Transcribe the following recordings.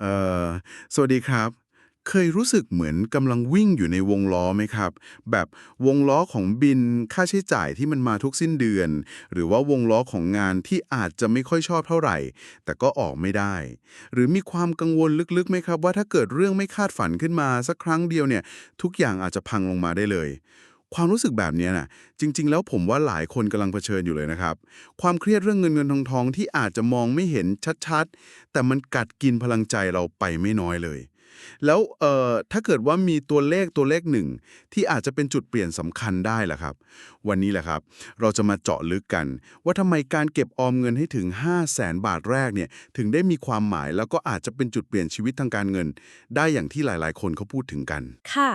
เอ่อสวัสดีครับ เคยรู้สึกเหมือนกำลังวิ่งอยู่ในวงล้อไหมครับ แบบวงล้อของบินค่าใช้จ่ายที่มันมาทุกสิ้นเดือน หรือว่าวงล้อของงานที่อาจจะไม่ค่อยชอบเท่าไหร่ แต่ก็ออกไม่ได้ หรือมีความกังวลลึกๆไหมครับ ว่าถ้าเกิดเรื่องไม่คาดฝันขึ้นมาสักครั้งเดียวเนี่ย ทุกอย่างอาจจะพังลงมาได้เลย ความรู้สึกแบบนี้น่ะจริง ๆ แล้วผมว่าหลายคนกำลังเผชิญอยู่เลยนะครับ ความเครียดเรื่องเงินเงินทองทองที่อาจจะมองไม่เห็นชัดๆ แต่มันกัดกินพลังใจเราไปไม่น้อยเลย แล้วเอ่อถ้าเกิดว่ามีตัวเลขตัวเลขหนึ่งที่อาจจะเป็นจุดเปลี่ยนสำคัญได้ล่ะครับ วันนี้แหละครับ เราจะมาเจาะลึกกัน ว่าทำไมการเก็บออมเงินให้ถึง 5 0 0แสนบาทแรกเนี่ยถึงได้มีความหมายแล้วก็อาจจะเป็นจุดเปลี่ยนชีวิตทางการเงิน ได้อย่างที่หลาย ๆ คนเขาพูดถึงกันค่ะ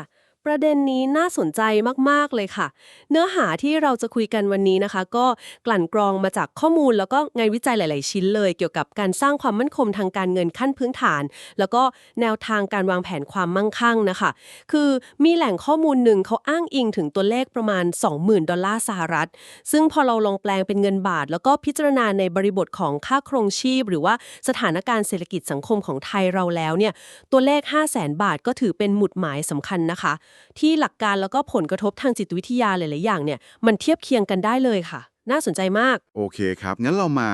ประเด็นนี้น่าสนใจมาก ๆ เลยค่ะ เนื้อหาที่เราจะคุยกันวันนี้นะคะ ก็กลั่นกรองมาจากข้อมูลแล้วก็งานวิจัยหลาย ๆ ชิ้นเลย เกี่ยวกับการสร้างความมั่นคงทางการเงินขั้นพื้นฐาน แล้วก็แนวทางการวางแผนความมั่งคั่งนะคะ คือมีแหล่งข้อมูลหนึ่งเขาอ้างอิงถึงตัวเลขประมาณ 20,000 ดอลลาร์สหรัฐ ซึ่งพอเราลองแปลงเป็นเงินบาท แล้วก็พิจารณาในบริบทของค่าครองชีพ หรือว่าสถานการณ์เศรษฐกิจสังคมของไทยเราแล้วเนี่ยตัวเลข 5 0 0แสนบาทก็ถือเป็นหมุดหมายสำคัญนะคะที่หลักการแล้วก็ผลกระทบทางจิตวิทยาหลาย ๆ อย่างเนี่ยมันเทียบเคียงกันได้เลยค่ะ น่าสนใจมาก โอเคครับ งั้นเรามา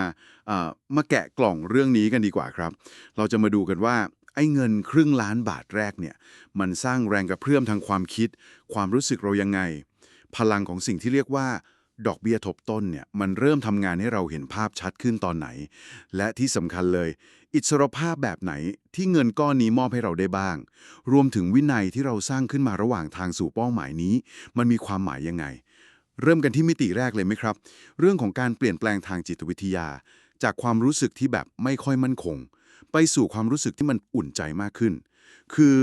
เอ่อมาแกะกล่องเรื่องนี้กันดีกว่าครับ เราจะมาดูกันว่าไอ้เงินครึ่งล้านบาทแรกเนี่ย มันสร้างแรงกระเพื่อมทางความคิด ความรู้สึกเรายังไง พลังของสิ่งที่เรียกว่า ดอกเบี้ยทบต้นเนี่ยมันเริ่มทำงานให้เราเห็นภาพชัดขึ้นตอนไหน และที่สำคัญเลย อิสรภาพแบบไหนที่เงินก้อนนี้มอบให้เราได้บ้าง รวมถึงวินัยที่เราสร้างขึ้นมาระหว่างทางสู่เป้าหมายนี้ มันมีความหมายยังไง เริ่มกันที่มิติแรกเลยไหมครับ เรื่องของการเปลี่ยนแปลงทางจิตวิทยา จากความรู้สึกที่แบบไม่ค่อยมั่นคง ไปสู่ความรู้สึกที่มันอุ่นใจมากขึ้น คือ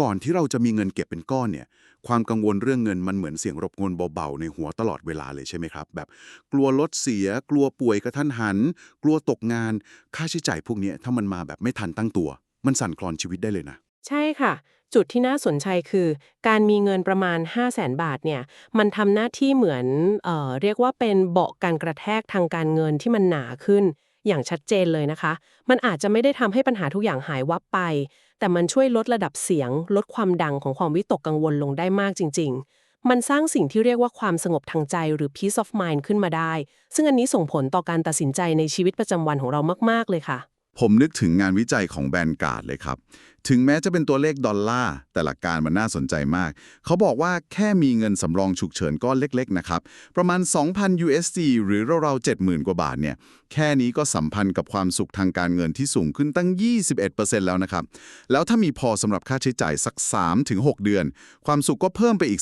ก่อนที่เราจะมีเงินเก็บเป็นก้อนเนี่ย ความกังวลเรื่องเงินมันเหมือนเสียงรบกวนเบาๆในหัวตลอดเวลาเลยใช่ไหมครับ แบบกลัวลดเสีย กลัวป่วยกระทันหัน กลัวตกงาน ค่าใช้จ่ายพวกนี้ถ้ามันมาแบบไม่ทันตั้งตัว มันสั่นคลอนชีวิตได้เลยนะ ใช่ค่ะ จุดที่น่าสนใจคือ การมีเงินประมาณ 5 0 0แสนบาทเนี่ยมันทำหน้าที่เหมือนเอ่อเรียกว่าเป็นเบาะการกระแทกทางการเงินที่มันหนาขึ้น อย่างชัดเจนเลยนะคะ มันอาจจะไม่ได้ทำให้ปัญหาทุกอย่างหายวับไป แต่มันช่วยลดระดับเสียง ลดความดังของความวิตกกังวลลงได้มากจริง ๆ มันสร้างสิ่งที่เรียกว่าความสงบทางใจหรือ peace of mind ขึ้นมาได้ ซึ่งอันนี้ส่งผลต่อการตัดสินใจในชีวิตประจำวันของเรามาก ๆ เลยค่ะ ผมนึกถึงงานวิจัยของแบนการ์ดเลยครับ ถึงแม้จะเป็นตัวเลขดอลลาร์ แต่หลักการมันน่าสนใจมาก เขาบอกว่าแค่มีเงินสำรองฉุกเฉินก้อนเล็ก ๆ นะครับ ประมาณ 2,000 USD หรือราวๆ70,000 กว่าบาทเนี่ย แค่นี้ก็สัมพันธ์กับความสุขทางการเงินที่สูงขึ้นตั้ง 21%แล้วนะครับ แล้วถ้ามีพอสำหรับค่าใช้จ่ายสัก 3-6 เดือน ความสุขก็เพิ่มไปอีก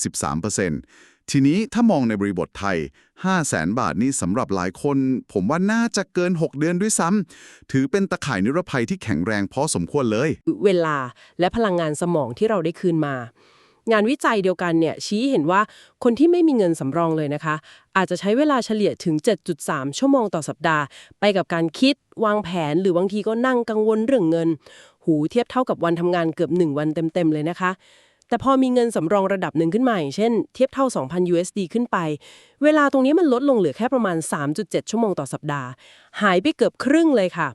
13% ทีนี้ถ้ามองในบริบทไทย 5 0 0แสนบาทนี่สำหรับหลายคน ผมว่าน่าจะเกิน 6 เดือนด้วยซ้ำถือเป็นตะข่ายนิรภัยที่แข็งแรงพอสมควรเลย เวลาและพลังงานสมองที่เราได้คืนมา งานวิจัยเดียวกันเนี่ยชี้เห็นว่าคนที่ไม่มีเงินสำรองเลยนะคะ อาจจะใช้เวลาเฉลี่ยถึง 7.3 ชั่วโมงต่อสัปดาห์ ไปกับการคิด วางแผนหรือบางทีก็นั่งกังวลเรื่องเงิน หูเทียบเท่ากับวันทำงานเกือบ1วันเต็มๆเลยนะคะ แต่พอมีเงินสำรองระดับหนึ่งขึ้นมาอย่างเช่น เทียบเท่า 2,000 USD ขึ้นไป เวลาตรงนี้มันลดลงเหลือแค่ประมาณ 3.7 ชั่วโมงต่อสัปดาห์ หายไปเกือบครึ่งเลยค่ะ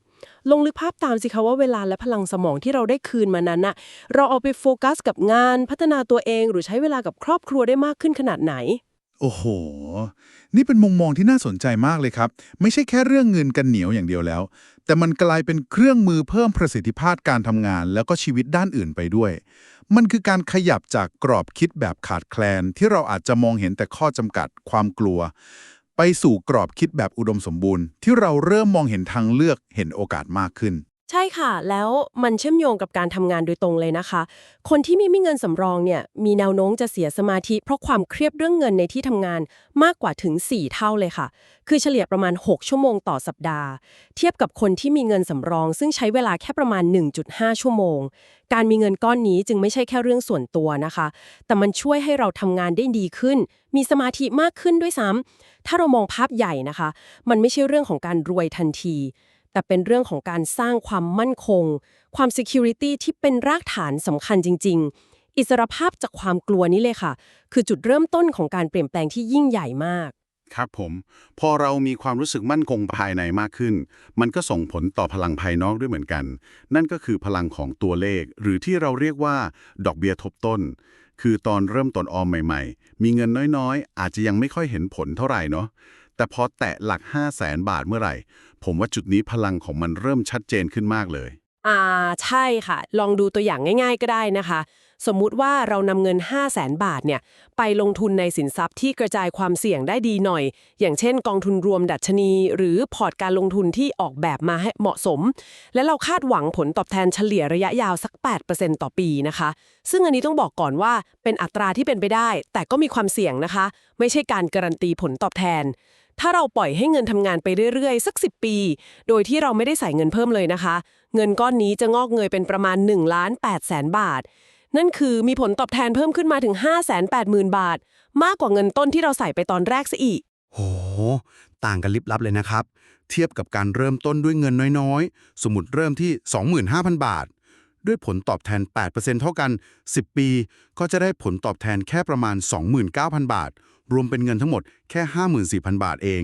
ลงลึกภาพตามสิคะว่าเวลาและพลังสมองที่เราได้คืนมานั้นน่ะเราเอาไปโฟกัสกับงานพัฒนาตัวเองหรือใช้เวลากับครอบครัวได้มากขึ้นขนาดไหน โอ้โห นี่เป็นมุมมองที่น่าสนใจมากเลยครับ ไม่ใช่แค่เรื่องเงินกันเหนียวอย่างเดียวแล้ว แต่มันกลายเป็นเครื่องมือเพิ่มประสิทธิภาพการทำงาน แล้วก็ชีวิตด้านอื่นไปด้วย มันคือการขยับจากกรอบคิดแบบขาดแคลน ที่เราอาจจะมองเห็นแต่ข้อจำกัดความกลัว ไปสู่กรอบคิดแบบอุดมสมบูรณ์ ที่เราเริ่มมองเห็นทางเลือกเห็นโอกาสมากขึ้น ใช่ค่ะ แล้วมันเชื่อมโยงกับการทำงานโดยตรงเลยนะคะ คนที่ไม่มีเงินสำรองเนี่ยมีแนวโน้มจะเสียสมาธิเพราะความเครียดเรื่องเงินในที่ทำงานมากกว่าถึง 4 เท่าเลยค่ะ คือเฉลี่ยประมาณ 6 ชั่วโมงต่อสัปดาห์ เทียบกับคนที่มีเงินสำรอง ซึ่งใช้เวลาแค่ประมาณ 1.5 ชั่วโมง การมีเงินก้อนนี้จึงไม่ใช่แค่เรื่องส่วนตัวนะคะ แต่มันช่วยให้เราทำงานได้ดีขึ้น มีสมาธิมากขึ้นด้วยซ้ำถ้าเรามองภาพใหญ่นะคะ มันไม่ใช่เรื่องของการรวยทันที แต่เป็นเรื่องของการสร้างความมั่นคง ความ security ที่เป็นรากฐานสำคัญจริง ๆ อิสรภาพจากความกลัวนี้เลยค่ะ คือจุดเริ่มต้นของการเปลี่ยนแปลงที่ยิ่งใหญ่มาก ครับผม พอเรามีความรู้สึกมั่นคงภายในมากขึ้น มันก็ส่งผลต่อพลังภายนอกด้วยเหมือนกัน นั่นก็คือพลังของตัวเลข หรือที่เราเรียกว่า ดอกเบี้ยทบต้น คือตอนเริ่มต้นออมใหม่ ๆ มีเงินน้อยๆ อาจจะยังไม่ค่อยเห็นผลเท่าไหร่เนาะแต่พอแตะหลัก 5 0 0แสนบาทเมื่อไหร่ ผมว่าจุดนี้พลังของมันเริ่มชัดเจนขึ้นมากเลย อ่าใช่ค่ะ ลองดูตัวอย่างง่ายๆก็ได้นะคะ สมมุติว่าเรานำเงิน 5 0 0แสนบาทเนี่ยไปลงทุนในสินทรัพย์ที่กระจายความเสี่ยงได้ดีหน่อย อย่างเช่น กองทุนรวมดัชนี หรือพอร์ตการลงทุนที่ออกแบบมาให้เหมาะสม และเราคาดหวังผลตอบแทนเฉลี่ยระยะยาวสัก 8%ต่อปีนะคะ ซึ่งอันนี้ต้องบอกก่อนว่าเป็นอัตราที่เป็นไปได้ แต่ก็มีความเสี่ยงนะคะ ไม่ใช่การการันตีผลตอบแทน ถ้าเราปล่อยให้เงินทำงานไปเรื่อยๆ สัก 10 ปี โดยที่เราไม่ได้ใส่เงินเพิ่มเลยนะคะ เงินก้อนนี้จะงอกเงยเป็นประมาณ1ล้าน8แสนบาท นั่นคือมีผลตอบแทนเพิ่มขึ้นมาถึง 5 8 0 0 0 0 บาท มากกว่าเงินต้นที่เราใส่ไปตอนแรกซะอีก โห ต่างกันลิบลับเลยนะครับ เทียบกับการเริ่มต้นด้วยเงินน้อยๆ สมมุดเริ่มที่ 25,000 บาท ด้วยผลตอบแทน 8%เท่ากัน 10 ปี ก็จะได้ผลตอบแทนแค่ประมาณ 29,000 บาท รวมเป็นเงินทั้งหมดแค่ 54,000 บาทเอง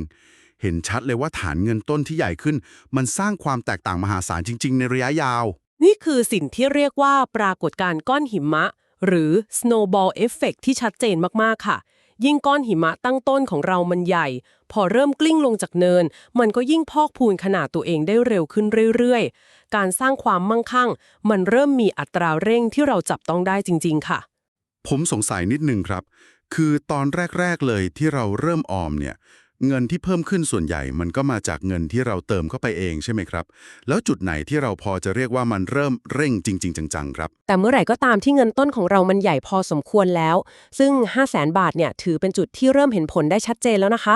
เห็นชัดเลยว่าฐานเงินต้นที่ใหญ่ขึ้น มันสร้างความแตกต่างมหาศาลจริง ๆ ในระยะยาว นี่คือสิ่งที่เรียกว่าปรากฏการณ์ก้อนหิมะ หรือ snowball effect ที่ชัดเจนมาก ๆ ค่ะ ยิ่งก้อนหิมะตั้งต้นของเรามันใหญ่ พอเริ่มกลิ้งลงจากเนิน มันก็ยิ่งพอกพูนขนาดตัวเองได้เร็วขึ้นเรื่อยๆ การสร้างความมั่งคั่ง มันเริ่มมีอัตราเร่งที่เราจับต้องได้จริง ๆ ค่ะผมสงสัยนิดนึงครับ คือตอนแรก ๆ เลยที่เราเริ่มออมเนี่ย เงินที่เพิ่มขึ้นส่วนใหญ่มันก็มาจากเงินที่เราเติมเข้าไปเองใช่ไหมครับ แล้วจุดไหนที่เราพอจะเรียกว่ามันเริ่มเร่งจริง ๆ จังๆ ครับ แต่เมื่อไหร่ก็ตามที่เงินต้นของเรามันใหญ่พอสมควรแล้ว ซึ่ง 5 0 0แสนบาทเนี่ยถือเป็นจุดที่เริ่มเห็นผลได้ชัดเจนแล้วนะคะ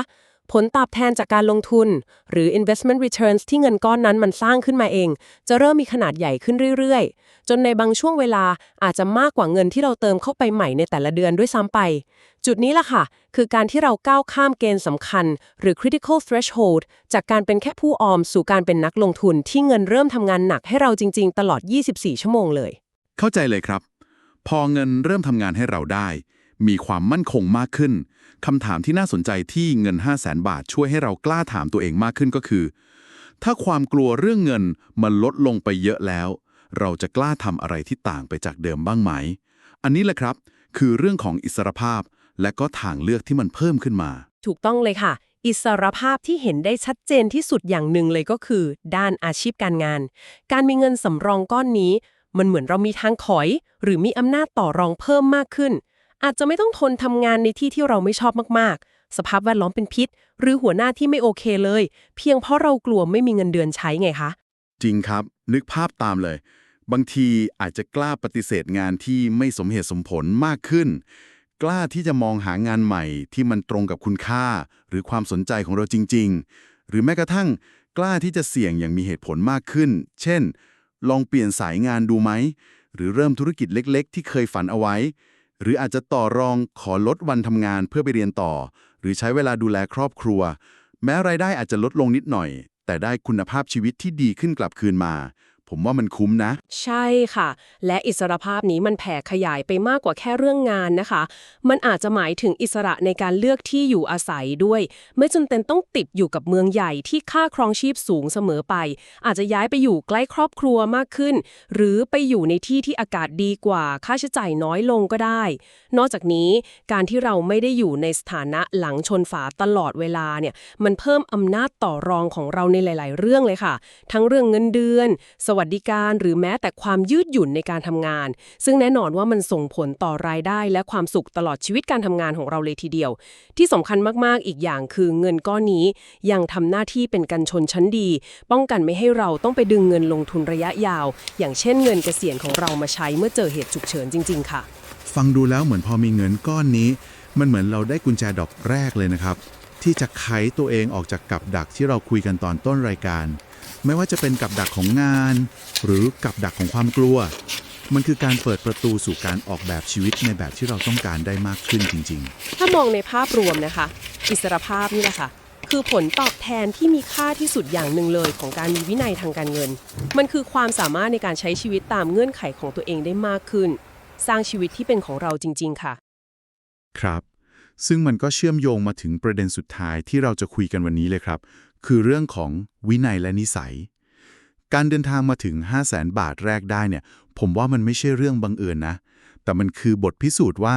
ผลตอบแทนจากการลงทุน หรือ investment returns ที่เงินก้อนนั้นมันสร้างขึ้นมาเอง จะเริ่มมีขนาดใหญ่ขึ้นเรื่อยๆ จนในบางช่วงเวลาอาจจะมากกว่าเงินที่เราเติมเข้าไปใหม่ในแต่ละเดือนด้วยซ้ำไป จุดนี้ล่ะค่ะ คือการที่เราก้าวข้ามเกณฑ์สำคัญ หรือ critical threshold จากการเป็นแค่ผู้ออมสู่การเป็นนักลงทุนที่เงินเริ่มทำงานหนักให้เราจริง ๆ ตลอด 24 ชั่วโมงเลย เข้าใจเลยครับ พอเงินเริ่มทำงานให้เราได้ มีความมั่นคงมากขึ้นคำถามที่น่าสนใจที่เงิน 5 0 0แสนบาทช่วยให้เรากล้าถามตัวเองมากขึ้นก็คือ ถ้าความกลัวเรื่องเงินมันลดลงไปเยอะแล้ว เราจะกล้าทำอะไรที่ต่างไปจากเดิมบ้างไหม อันนี้แหละครับ คือเรื่องของอิสรภาพ และก็ทางเลือกที่มันเพิ่มขึ้นมา ถูกต้องเลยค่ะ อิสรภาพที่เห็นได้ชัดเจนที่สุดอย่างหนึ่งเลยก็คือ ด้านอาชีพการงาน การมีเงินสำรองก้อนนี้ มันเหมือนเรามีทางถอย หรือมีอำนาจต่อรองเพิ่มมากขึ้น อาจจะไม่ต้องทนทำงานในที่ที่เราไม่ชอบมากๆ สภาพแวดล้อมเป็นพิษ หรือหัวหน้าที่ไม่โอเคเลย เพียงเพราะเรากลัวไม่มีเงินเดือนใช้ไงคะ จริงครับ นึกภาพตามเลย บางทีอาจจะกล้าปฏิเสธงานที่ไม่สมเหตุสมผลมากขึ้น กล้าที่จะมองหางานใหม่ที่มันตรงกับคุณค่า หรือความสนใจของเราจริง ๆ หรือแม้กระทั่ง กล้าที่จะเสี่ยงอย่างมีเหตุผลมากขึ้น เช่น ลองเปลี่ยนสายงานดูไหมหรือเริ่มธุรกิจเล็ก ๆ ที่เคยฝันเอาไว้ หรืออาจจะต่อรองขอลดวันทำงานเพื่อไปเรียนต่อ หรือใช้เวลาดูแลครอบครัว แม้รายได้อาจจะลดลงนิดหน่อย แต่ได้คุณภาพชีวิตที่ดีขึ้นกลับคืนมา ผมว่ามันคุ้มนะ ใช่ค่ะ และอิสรภาพนี้มันแผ่ขยายไปมากกว่าแค่เรื่องงานนะคะ มันอาจจะหมายถึงอิสระในการเลือกที่อยู่อาศัยด้วย ไม่จำเป็นต้องติดอยู่กับเมืองใหญ่ที่ค่าครองชีพสูงเสมอไป อาจจะย้ายไปอยู่ใกล้ครอบครัวมากขึ้น หรือไปอยู่ในที่ที่อากาศดีกว่า ค่าใช้จ่ายน้อยลงก็ได้ นอกจากนี้การที่เราไม่ได้อยู่ในสถานะหลังชนฝาตลอดเวลาเนี่ยมันเพิ่มอำนาจต่อรองของเราในหลาย ๆ เรื่องเลยค่ะ ทั้งเรื่องเงินเดือน สวัสดิการหรือแม้แต่ความยืดหยุ่นในการทำงาน ซึ่งแน่นอนว่ามันส่งผลต่อรายได้ และความสุขตลอดชีวิตการทำงานของเราเลยทีเดียว ที่สำคัญมากๆอีกอย่างคือเงินก้อนนี้ยังทำหน้าที่เป็นกันชนชั้นดี ป้องกันไม่ให้เราต้องไปดึงเงินลงทุนระยะยาว อย่างเช่นเงินเกษียณของเรามาใช้เมื่อเจอเหตุฉุกเฉินจริง ๆ ค่ะ ฟังดูแล้วเหมือนพอมีเงินก้อนนี้ มันเหมือนเราได้กุญแจดอกแรกเลยนะครับที่จะไขตัวเองออกจากกับดักที่เราคุยกันตอนต้นรายการ ไม่ว่าจะเป็นกับดักของงาน หรือกับดักของความกลัว มันคือการเปิดประตูสู่การออกแบบชีวิตในแบบที่เราต้องการได้มากขึ้นจริง ถ้ามองในภาพรวมนะคะ อิสรภาพนี่แหละค่ะ คือผลตอบแทนที่มีค่าที่สุดอย่างหนึ่งเลยของการมีวินัยทางการเงิน มันคือความสามารถในการใช้ชีวิตตามเงื่อนไขของตัวเองได้มากขึ้น สร้างชีวิตที่เป็นของเราจริง ๆ ค่ะๆครับซึ่งมันก็เชื่อมโยงมาถึงประเด็นสุดท้ายที่เราจะคุยกันวันนี้เลยครับ คือเรื่องของวินัยและนิสัย การเดินทางมาถึง 5 0 0แสนบาทแรกได้เนี่ย ผมว่ามันไม่ใช่เรื่องบังเอิญนะแต่มันคือบทพิสูจน์ว่า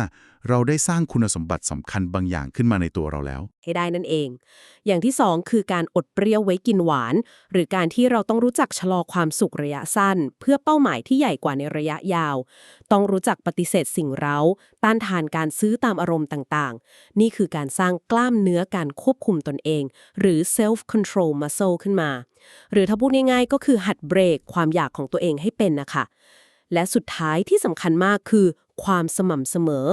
เราได้สร้างคุณสมบัติสำคัญบางอย่างขึ้นมาในตัวเราแล้ว ให้ได้นั่นเอง อย่างที่สองคือการอดเปรี้ยวไว้กินหวาน หรือการที่เราต้องรู้จักชะลอความสุขระยะสั้น เพื่อเป้าหมายที่ใหญ่กว่าในระยะยาว ต้องรู้จักปฏิเสธสิ่งเร้า ต้านทานการซื้อตามอารมณ์ต่างๆ นี่คือการสร้างกล้ามเนื้อการควบคุมตนเอง หรือ self control muscle ขึ้นมา หรือถ้าพูดง่ายๆ ก็คือหัดเบรกความอยากของตัวเองให้เป็นนะคะและสุดท้ายที่สำคัญมากคือ ความสม่ำเสมอ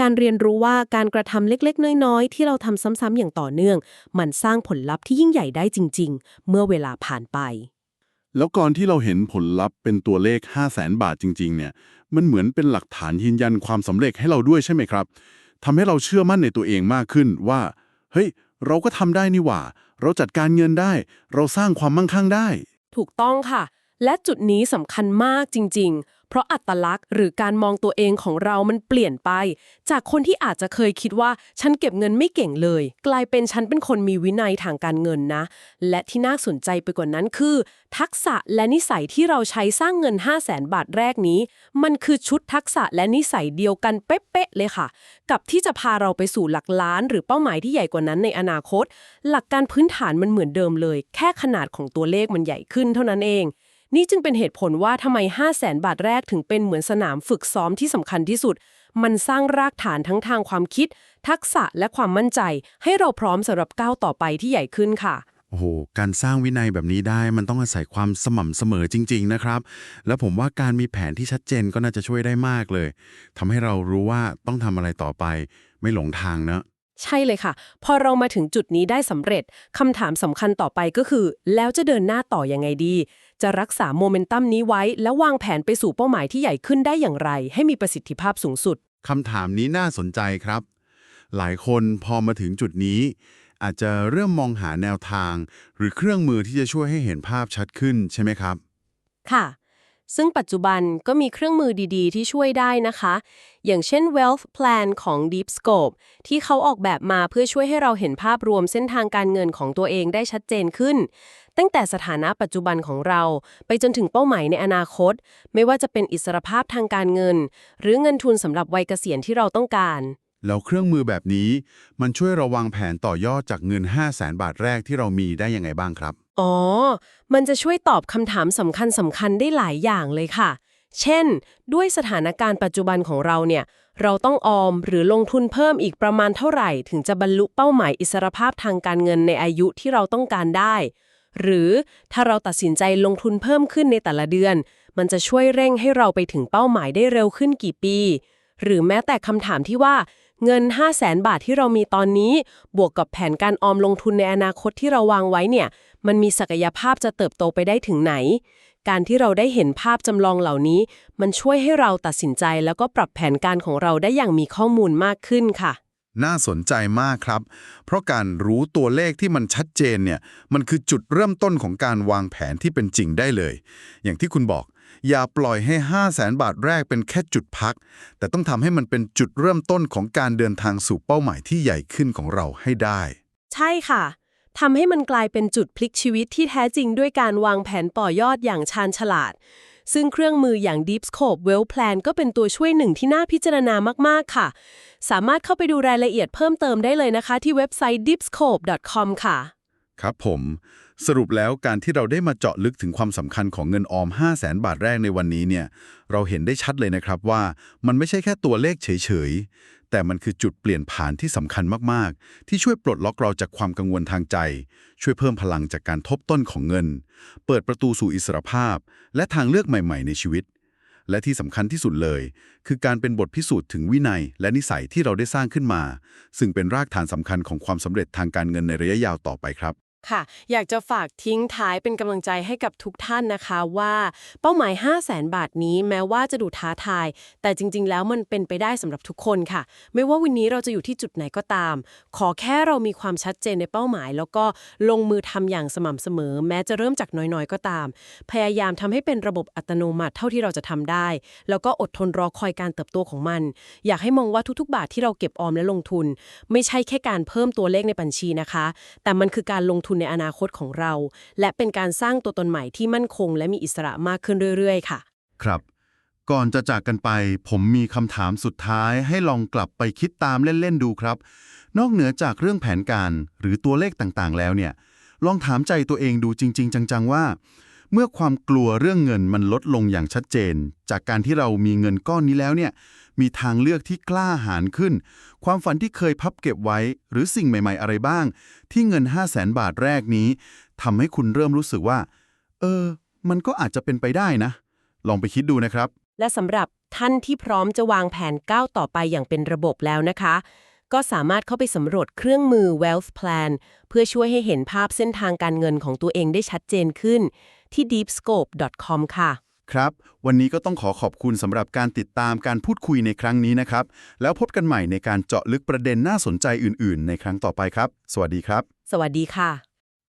การเรียนรู้ว่าการกระทำเล็กๆ น้อยๆ ที่เราทำซ้ำๆอย่างต่อเนื่อง มันสร้างผลลัพธ์ที่ยิ่งใหญ่ได้จริง ๆ เมื่อเวลาผ่านไป แล้วก่อนที่เราเห็นผลลัพธ์เป็นตัวเลข 5 0 0แสนบาทจริง ๆ เนี่ย มันเหมือนเป็นหลักฐานยืนยันความสำเร็จให้เราด้วยใช่ไหมครับทำให้เราเชื่อมั่นในตัวเองมากขึ้นว่า เฮ้ย เราก็ทำได้นี่หว่า เราจัดการเงินได้ เราสร้างความมั่งคั่งได้ ถูกต้องค่ะ และจุดนี้สำคัญมากจริง ๆ เพราะอัตลักษณ์หรือการมองตัวเองของเรามันเปลี่ยนไป จากคนที่อาจจะเคยคิดว่าฉันเก็บเงินไม่เก่งเลย กลายเป็นฉันเป็นคนมีวินัยทางการเงินนะ และที่น่าสนใจไปกว่านั้นคือ ทักษะและนิสัยที่เราใช้สร้างเงิน 5 0 0แสนบาทแรกนี้ มันคือชุดทักษะและนิสัยเดียวกันเป๊ะๆเลยค่ะ กับที่จะพาเราไปสู่หลักล้าน หรือเป้าหมายที่ใหญ่กว่านั้นในอนาคต หลักการพื้นฐานมันเหมือนเดิมเลย แค่ขนาดของตัวเลขมันใหญ่ขึ้นเท่านั้นเอง นี่จึงเป็นเหตุผลว่าทำไม 5 0 0แสนบาทแรกถึงเป็นเหมือนสนามฝึกซ้อมที่สำคัญที่สุด มันสร้างรากฐานทั้งทางความคิด ทักษะและความมั่นใจ ให้เราพร้อมสำหรับก้าวต่อไปที่ใหญ่ขึ้นค่ะ โอ้โห การสร้างวินัยแบบนี้ได้มันต้องอาศัยความสม่ำเสมอจริง ๆ นะครับ แล้วผมว่าการมีแผนที่ชัดเจนก็น่าจะช่วยได้มากเลยทำให้เรารู้ว่าต้องทำอะไรต่อไป ไม่หลงทางเนอะ ใช่เลยค่ะ พอเรามาถึงจุดนี้ได้สำเร็จคำถามสำคัญต่อไปก็คือ แล้วจะเดินหน้าต่อยังไงดี จะรักษาโมเมนตัมนี้ไว้ แล้ววางแผนไปสู่เป้าหมายที่ใหญ่ขึ้นได้อย่างไร ให้มีประสิทธิภาพสูงสุดคำถามนี้น่าสนใจครับ หลายคนพอมาถึงจุดนี้ อาจจะเริ่มมองหาแนวทาง หรือเครื่องมือที่จะช่วยให้เห็นภาพชัดขึ้นใช่ไหมครับ ค่ะ ซึ่งปัจจุบันก็มีเครื่องมือดีๆ ที่ช่วยได้นะคะ อย่างเช่น Wealth Plan ของ Deep Scope ที่เขาออกแบบมาเพื่อช่วยให้เราเห็นภาพรวมเส้นทางการเงินของตัวเองได้ชัดเจนขึ้น ตั้งแต่สถานะปัจจุบันของเรา ไปจนถึงเป้าหมายในอนาคต ไม่ว่าจะเป็นอิสรภาพทางการเงิน หรือเงินทุนสำหรับวัยเกษียณที่เราต้องการแล้วเครื่องมือแบบนี้มันช่วยเราวางแผนต่อยอดจากเงิน 5 0 0แสนบาทแรกที่เรามีได้ยังไงบ้างครับ อ๋อ มันจะช่วยตอบคำถามสำคัญสำคัญได้หลายอย่างเลยค่ะ เช่น ด้วยสถานการณ์ปัจจุบันของเราเนี่ย เราต้องออมหรือลงทุนเพิ่มอีกประมาณเท่าไหร่ ถึงจะบรรลุเป้าหมายอิสรภาพทางการเงินในอายุที่เราต้องการได้ หรือถ้าเราตัดสินใจลงทุนเพิ่มขึ้นในแต่ละเดือน มันจะช่วยเร่งให้เราไปถึงเป้าหมายได้เร็วขึ้นกี่ปี หรือแม้แต่คำถามที่ว่าเงิน 5 0 0แสนบาทที่เรามีตอนนี้ บวกกับแผนการออมลงทุนในอนาคตที่เราวางไว้เนี่ย มันมีศักยภาพจะเติบโตไปได้ถึงไหน การที่เราได้เห็นภาพจำลองเหล่านี้ มันช่วยให้เราตัดสินใจแล้วก็ปรับแผนการของเราได้อย่างมีข้อมูลมากขึ้นค่ะ น่าสนใจมากครับ เพราะการรู้ตัวเลขที่มันชัดเจนเนี่ย มันคือจุดเริ่มต้นของการวางแผนที่เป็นจริงได้เลย อย่างที่คุณบอกอย่าปล่อยให้ 5 0 0แสนบาทแรกเป็นแค่จุดพัก แต่ต้องทำให้มันเป็นจุดเริ่มต้นของการเดินทางสู่เป้าหมายที่ใหญ่ขึ้นของเราให้ได้ ใช่ค่ะ ทำให้มันกลายเป็นจุดพลิกชีวิตที่แท้จริงด้วยการวางแผนต่อยอดอย่างชาญฉลาด ซึ่งเครื่องมืออย่าง Deep Scope Well Plan ก็เป็นตัวช่วยหนึ่งที่น่าพิจารณามาก ๆ ค่ะ สามารถเข้าไปดูรายละเอียดเพิ่มเติมได้เลยนะคะ ที่เว็บไซต์ deepscope.com ค่ะ ครับผม สรุปแล้วการที่เราได้มาเจาะลึกถึงความสำคัญของเงินออม 5 0 0แสนบาทแรกในวันนี้เนี่ย เราเห็นได้ชัดเลยนะครับว่ามันไม่ใช่แค่ตัวเลขเฉยๆ แต่มันคือจุดเปลี่ยนผ่านที่สำคัญมาก ๆ ที่ช่วยปลดล็อกเราจากความกังวลทางใจ ช่วยเพิ่มพลังจากการทบต้นของเงิน เปิดประตูสู่อิสรภาพ และทางเลือกใหม่ ๆ ในชีวิต และที่สำคัญที่สุดเลย คือการเป็นบทพิสูจน์ถึงวินัย และนิสัยที่เราได้สร้างขึ้นมา ซึ่งเป็นรากฐานสำคัญของความสำเร็จทางการเงินในระยะยาวต่อไปครับ ค่ะ อยากจะฝากทิ้งท้ายเป็นกำลังใจให้กับทุกท่านนะคะว่าเป้าหมาย 5 0 0แสนบาทนี้แม้ว่าจะดูท้าทาย แต่จริง ๆ แล้วมันเป็นไปได้สำหรับทุกคนค่ะ ไม่ว่าวันนี้เราจะอยู่ที่จุดไหนก็ตาม ขอแค่เรามีความชัดเจนในเป้าหมาย แล้วก็ลงมือทำอย่างสม่ำเสมอ แม้จะเริ่มจากน้อยๆ ก็ตาม พยายามทำให้เป็นระบบอัตโนมัติเท่าที่เราจะทำได้ แล้วก็อดทนรอคอยการเติบโตของมัน อยากให้มองว่าทุกๆ บาทที่เราเก็บออมและลงทุน ไม่ใช่แค่การเพิ่มตัวเลขในบัญชีนะคะ แต่มันคือการลงทุนในอนาคตของเรา และเป็นการสร้างตัวตนใหม่ที่มั่นคง และมีอิสระมากขึ้นเรื่อย ๆ ค่ะ ครับ ก่อนจะจากกันไป ผมมีคำถามสุดท้ายให้ลองกลับไปคิดตามเล่น ๆ ดูครับ นอกเหนือจากเรื่องแผนการหรือตัวเลขต่างๆ แล้วเนี่ย ลองถามใจตัวเองดูจริง ๆ จัง ๆ ว่า เมื่อความกลัวเรื่องเงินมันลดลงอย่างชัดเจน จากการที่เรามีเงินก้อนนี้แล้วเนี่ย มีทางเลือกที่กล้าหาญขึ้น ความฝันที่เคยพับเก็บไว้ หรือสิ่งใหม่ ๆ อะไรบ้าง ที่เงิน 5 0 0แสนบาทแรกนี้ทำให้คุณเริ่มรู้สึกว่า เออ มันก็อาจจะเป็นไปได้นะ ลองไปคิดดูนะครับ และสำหรับท่านที่พร้อมจะวางแผนก้าวต่อไปอย่างเป็นระบบแล้วนะคะ ก็สามารถเข้าไปสำรวจเครื่องมือ Wealth Plan เพื่อช่วยให้เห็นภาพเส้นทางการเงินของตัวเองได้ชัดเจนขึ้นที่ deepscope.com ค่ะ ครับ วันนี้ก็ต้องขอขอบคุณสำหรับการติดตามการพูดคุยในครั้งนี้นะครับ แล้วพบกันใหม่ในการเจาะลึกประเด็นน่าสนใจอื่น ๆ ในครั้งต่อไปครับ สวัสดีครับ สวัสดีค่ะ